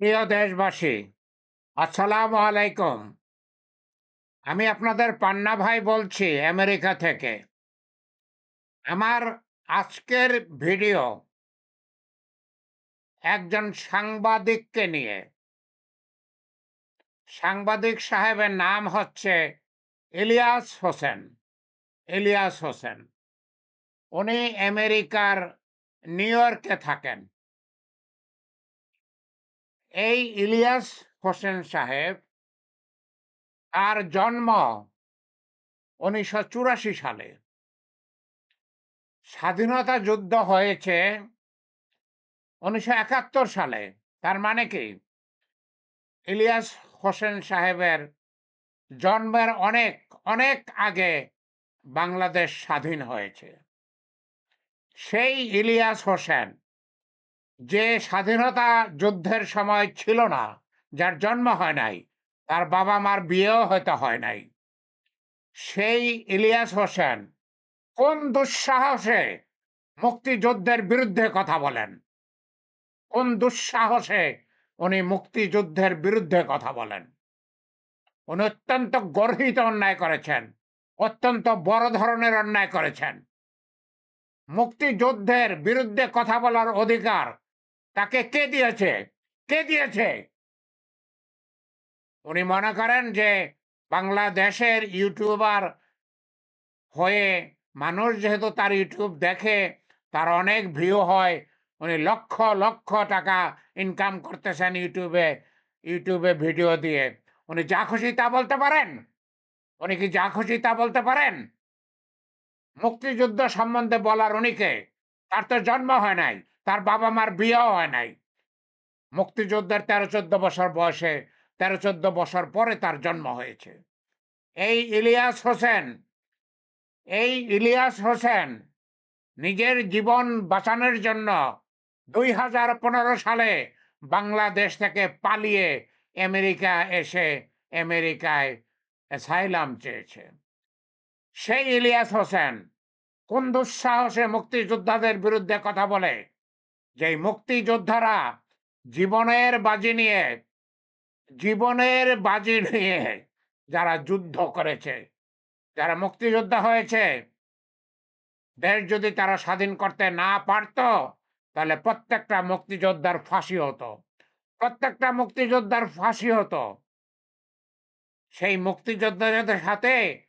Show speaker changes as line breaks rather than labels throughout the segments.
প্রিয় দেশবাসী, আসসালামু আলাইকুম। আমি আপনাদের পান্না ভাই বলছি আমেরিকা থেকে। আমার আজকের ভিডিও একজন সাংবাদিককে নিয়ে। সাংবাদিক সাহেবের নাম হচ্ছে ইলিয়াস হোসেন ইলিয়াস হোসেন। উনি আমেরিকার নিউ ইয়র্কে থাকেন। এই ইলিয়াস হোসেন সাহেব, তার জন্ম উনিশশো চুরাশি সালে। স্বাধীনতা যুদ্ধ হয়েছে উনিশশো একাত্তর সালে, তার মানে কি? ইলিয়াস হোসেন সাহেবের জন্মের অনেক অনেক আগে বাংলাদেশ স্বাধীন হয়েছে। সেই ইলিয়াস হোসেন যে স্বাধীনতা যুদ্ধের সময় ছিল না, যার জন্ম হয় নাই, তার বাবা মার বিয়েও হয়তো হয় নাই। সেই ইলিয়াস হোসেন কোন দুঃসাহসে মুক্তিযুদ্ধের বিরুদ্ধে কথা বলেন? কোন দুঃসাহসে উনি মুক্তিযুদ্ধের বিরুদ্ধে কথা বলেন? উনি অত্যন্ত গর্হিত অন্যায় করেছেন, অত্যন্ত বড় ধরনের অন্যায় করেছেন। মুক্তিযুদ্ধের বিরুদ্ধে কথা বলার অধিকার তাকে কে দিয়েছে? কে দিয়েছে? উনি মনে করেন যে বাংলাদেশের ইউটিউবার হয়ে মানুষ যেহেতু তার ইউটিউব দেখে, তার অনেক ভিউ হয়, উনি লক্ষ লক্ষ টাকা ইনকাম করতেছেন ইউটিউবে ইউটিউবে ভিডিও দিয়ে। উনি যা খুশি তা বলতে পারেন? উনি কি যা খুশি তা বলতে পারেন? মুক্তিযুদ্ধ সম্বন্ধে বলার উনিকে তার তো জন্ম হয় নাই। তার বাবা মার বিয়েও হয় নাই। মুক্তিযোদ্ধার তেরো চোদ্দ বছর বয়সে তেরো চোদ্দ বছর পরে তার জন্ম হয়েছে। এই ইলিয়াস হোসেন, এই ইলিয়াস হোসেন নিজের জীবন বাঁচানোর জন্য দুই হাজার পনেরো সালে বাংলাদেশ থেকে পালিয়ে আমেরিকা এসে আমেরিকায় অ্যাসাইলাম চেয়েছে। সেই ইলিয়াস হোসেন কোন দুঃসাহসে মুক্তিযোদ্ধাদের বিরুদ্ধে কথা বলে? যে মুক্তিযোদ্ধারা জীবনের বাজি নিয়ে, জীবনের বাজি নিয়ে যারা যুদ্ধ করেছে, যারা মুক্তিযোদ্ধা হয়েছে, দেশ যদি তারা স্বাধীন করতে না পারত, তাহলে প্রত্যেকটা মুক্তিযোদ্ধার ফাঁসি হতো। প্রত্যেকটা মুক্তিযোদ্ধার ফাঁসি হতো। সেই মুক্তিযোদ্ধাদের সাথে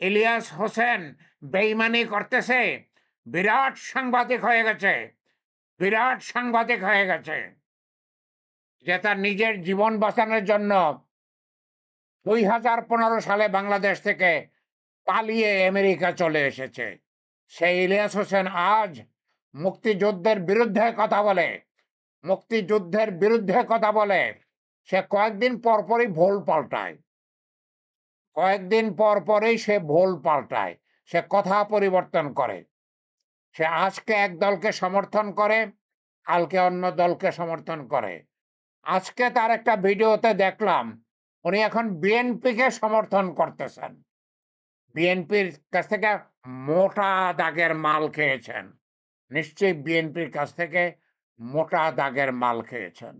ইলিয়াস হোসেন বেইমানি করতেছে, বিরাট সাংবাদিক হয়ে গেছে। বিরাট সাংবাদিক হয়ে গেছে, যে তার নিজের জীবন বাঁচানোর জন্য দুই হাজার পনেরো সালে বাংলাদেশ থেকে পালিয়ে আমেরিকা চলে এসেছে। সেই ইলিয়াস হোসেন আজ মুক্তিযুদ্ধের বিরুদ্ধে কথা বলে, মুক্তিযুদ্ধের বিরুদ্ধে কথা বলে। সে কয়েকদিন পর পরই ভুল পাল্টায়। কয়েকদিন পর পরেই সে ভুল পাল্টায়। সে কথা পরিবর্তন করে। সে আজকে এক দলকে সমর্থন করে, কালকে অন্য দলকে সমর্থন করে। আজকে তার একটা ভিডিওতে দেখলাম, উনি এখন বিএনপিকে সমর্থন করতেছেন। বিএনপির কাছ থেকে মোটা দাগের মাল খেয়েছেন। নিশ্চয়ই বিএনপির কাছ থেকে মোটা দাগের মাল খেয়েছেন।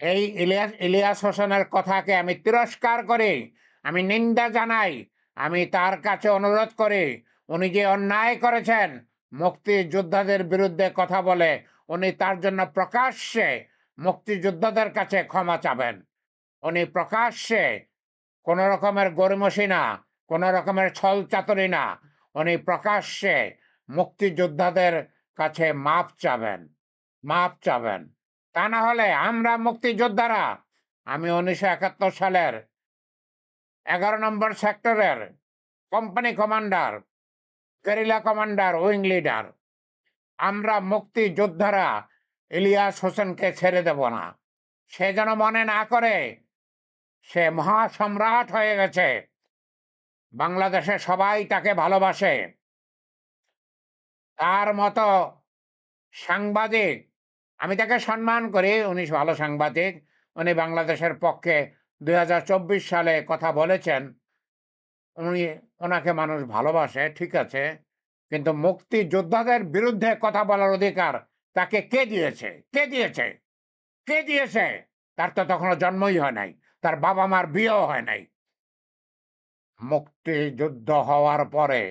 এই ইলিয়াস ইলিয়াস হোসেনের কথাকে আমি তিরস্কার করি, আমি নিন্দা জানাই, আমি তার কাছে অনুরোধ করি উনি যে অন্যায় করেছেন, মুক্তিযোদ্ধাদের বিরুদ্ধে কথা বলে, উনি তার জন্য প্রকাশ্যে মুক্তিযোদ্ধাদের কাছে ক্ষমা চাবেন। উনি প্রকাশ্যে কোনো রকমের গরিমসি না, কোনো রকমের ছল চাতুরি না, উনি প্রকাশ্যে মুক্তিযোদ্ধাদের কাছে মাপ চাবেন মাপ চাবেন। তা না হলে আমরা মুক্তিযোদ্ধারা, আমি উনিশশো একাত্তর সালের এগারো নম্বর সেক্টরের company commander guerrilla commander wing leader আমরা মুক্তিযোদ্ধারা ইলিয়াস হোসেনকে ছেড়ে দেব না। সে যেন মনে না করে সে মহাসম্রাট হয়ে গেছে। বাংলাদেশে সবাই তাকে ভালোবাসে। তার মতো সাংবাদিক, আমি তাকে সম্মান করি, উনি ভালো সাংবাদিক। উনি বাংলাদেশের পক্ষে দুই হাজার চব্বিশ সালে কথা বলেছেন। উনি ওনাকে মানুষ ভালোবাসে, ঠিক আছে, কিন্তু মুক্তিযোদ্ধাদের বিরুদ্ধে কথা বলার অধিকার তাকে কে দিয়েছে? কে দিয়েছে? কে দিয়েছে? তার তো তখনও জন্মই হয় নাই, তার বাবা মার বিয়েও হয় নাই। মুক্তিযুদ্ধ হওয়ার পরে,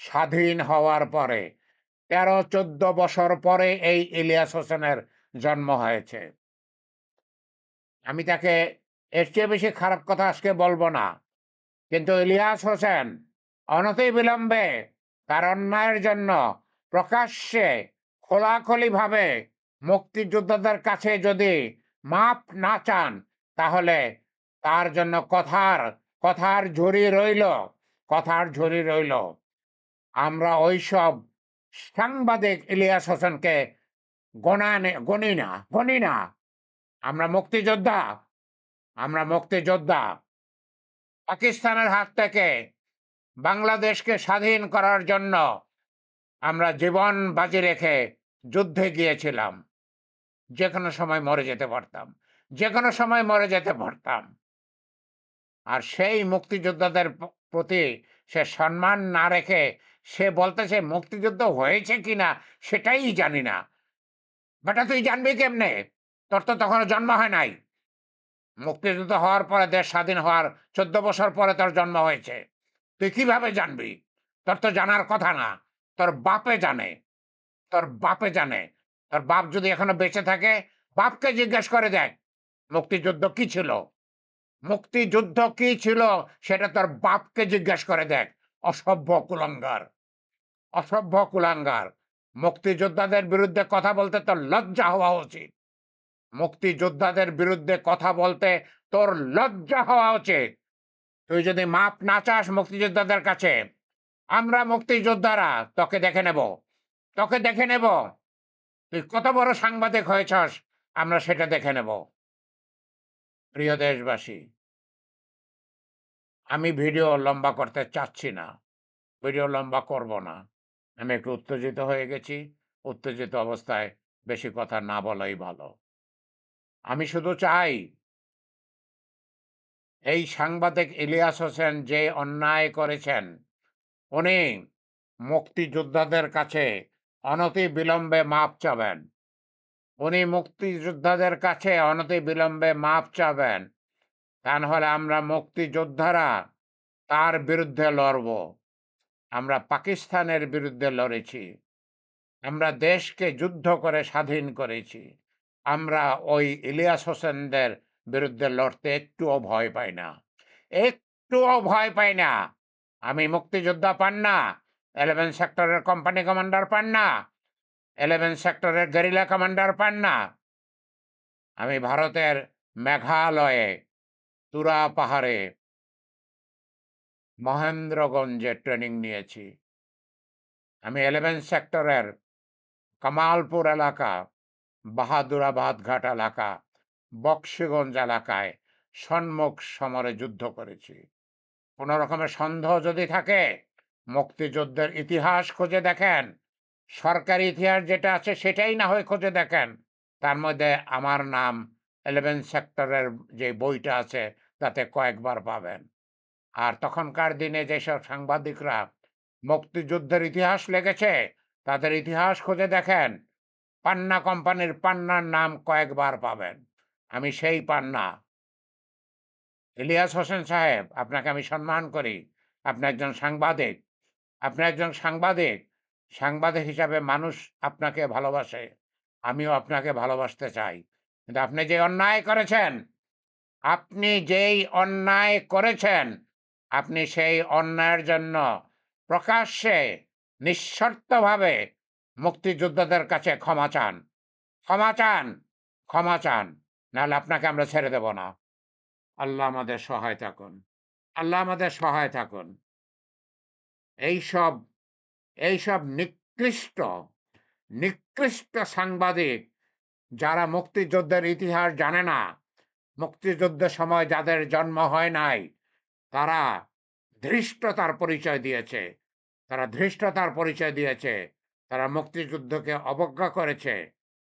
স্বাধীন হওয়ার পরে, তেরো চোদ্দ বছর পরে এই ইলিয়াস হোসেনের জন্ম হয়েছে। আমি তাকে এর চেয়ে বেশি খারাপ কথা আজকে বলব না। কিন্তু ইলিয়াস হোসেন অনতি বিলম্বে তার অন্যায়ের জন্য প্রকাশ্যে খোলাখলিভাবে মুক্তিযোদ্ধাদের কাছে যদি মাপ না চান, তাহলে তার জন্য কথার কথার ঝুড়ি রইল, কথার ঝুড়ি রইল। আমরা ওইসব সাংবাদিক ইলিয়াস হোসেনকে গোনা গণি না গণি না। আমরা মুক্তিযোদ্ধা আমরা মুক্তিযোদ্ধা। পাকিস্তানের হাত থেকে বাংলাদেশকে স্বাধীন করার জন্য আমরা জীবন বাজি রেখে যুদ্ধে গিয়েছিলাম। যে কোনো সময় মরে যেতে পারতাম। যে কোনো সময় মরে যেতে পারতাম। আর সেই মুক্তিযোদ্ধাদের প্রতি সে সম্মান না রেখে সে বলতেছে মুক্তিযুদ্ধ হয়েছে কিনা সেটাই জানি না। বেটা, তুই জানবি কেমনে? তোর তো তখনও জন্ম হয় নাই। মুক্তিযুদ্ধ হওয়ার পরে দেশ স্বাধীন হওয়ার চোদ্দ বছর পরে তোর জন্ম হয়েছে। তুই কীভাবে জানবি? তোর তো জানার কথা না। তোর বাপে জানে। তোর বাপে জানে। তোর বাপ যদি এখনও বেঁচে থাকে, বাপকে জিজ্ঞেস করে দেখ, মুক্তিযুদ্ধ কি ছিল? মুক্তিযুদ্ধ কি ছিল সেটা তোর বাপকে জিজ্ঞেস করে দেখ। অসভ্য কুলাঙ্গার। অসভ্য কুলাঙ্গার। মুক্তিযোদ্ধাদের বিরুদ্ধে কথা বলতে তোর লজ্জা হওয়া উচিত। মুক্তিযোদ্ধাদের বিরুদ্ধে কথা বলতে তোর লজ্জা হওয়া উচিত। তুই যদি মাপ না চাস মুক্তিযোদ্ধাদের কাছে, আমরা মুক্তিযোদ্ধারা তোকে দেখে নেব, তোকে দেখে নেব। তুই কত বড় সাংবাদিক হয়েছস, আমরা সেটা দেখে নেব। প্রিয় দেশবাসী, আমি ভিডিও লম্বা করতে চাচ্ছি না, ভিডিও লম্বা করব না। আমি একটু উত্তেজিত হয়ে গেছি, উত্তেজিত অবস্থায় বেশি কথা না বলাই ভালো। আমি শুধু চাই এই সাংবাদিক ইলিয়াস হোসেন যে অন্যায় করেছেন, উনি মুক্তিযোদ্ধাদের কাছে অনতি বিলম্বে মাপ চাবেন। উনি মুক্তিযোদ্ধাদের কাছে অনতি বিলম্বে মাপ চাবেন। তা নাহলে আমরা মুক্তিযোদ্ধারা তার বিরুদ্ধে লড়ব। আমরা পাকিস্তানের বিরুদ্ধে লড়েছি। আমরা দেশকে যুদ্ধ করে স্বাধীন করেছি। আমরা ওই ইলিয়াস হোসেনদের বিরুদ্ধে লড়তে একটুও ভয় পাই না। একটুও ভয় পাই না। আমি মুক্তিযোদ্ধা পান না এলেভেন সেক্টরের কোম্পানি কমান্ডার পান না এলেভেন সেক্টরের গেরিলা কমান্ডার পান না। আমি ভারতের মেঘালয়ে, তুরা পাহাড়ে মহেন্দ্রগঞ্জে ট্রেনিং নিয়েছি। আমি এলেভেন সেক্টরের কামালপুর এলাকা বাহাদুরাবাদ ঘাট এলাকা, বক্সিগঞ্জ এলাকায় সম্মুখ সমরে যুদ্ধ করেছি। কোনো রকমের সন্দেহ যদি থাকে, মুক্তিযুদ্ধের ইতিহাস খুঁজে দেখেন, সরকারি ইতিহাস যেটা আছে সেটাই না হয় খুঁজে দেখেন, তার মধ্যে আমার নাম এলেভেন সেক্টরের যে বইটা আছে তাতে কয়েকবার পাবেন। আর তখনকার দিনে যেসব সাংবাদিকরা মুক্তিযুদ্ধের ইতিহাস লেগেছে তাদের ইতিহাস খুঁজে দেখেন পান্না কোম্পানির পান্নার নাম কয়েকবার পাবেন। আমি সেই পান্না। ইলিয়াস হোসেন সাহেব, আপনাকে আমি সম্মান করি। আপনি একজন সাংবাদিক। আপনি একজন সাংবাদিক। সাংবাদিক হিসাবে মানুষ আপনাকে ভালোবাসে। আমিও আপনাকে ভালোবাসতে চাই। কিন্তু আপনি যে অন্যায় করেছেন, আপনি যেই অন্যায় করেছেন, আপনি সেই অন্যায়ের জন্য প্রকাশ্যে, নিঃশর্তভাবে মুক্তিযোদ্ধাদের কাছে ক্ষমা চান। ক্ষমা চান ক্ষমা চান, নাহলে আপনাকে আমরা ছেড়ে দেব না। আল্লাহ আমাদের সহায় থাকুন। আল্লাহ আমাদের সহায় থাকুন। এইসব এইসব নিকৃষ্ট নিকৃষ্ট সাংবাদিক যারা মুক্তিযুদ্ধের ইতিহাস জানে না, মুক্তিযুদ্ধের সময় যাদের জন্ম হয় নাই, তারা ধৃষ্টতার পরিচয় দিয়েছে। তারা ধৃষ্টতার পরিচয় দিয়েছে। তারা মুক্তিযুদ্ধকে অবজ্ঞা করেছে,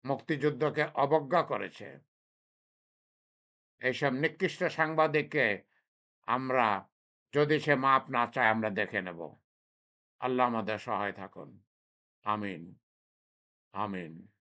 মুক্তিযুদ্ধকে অবজ্ঞা করেছে। এইসব নিকৃষ্ট সাংবাদিককে আমরা, যদি সে মাপ না চায়, আমরা দেখে নেব। আল্লাহ আমাদের সহায় থাকুন। আমিন। আমিন।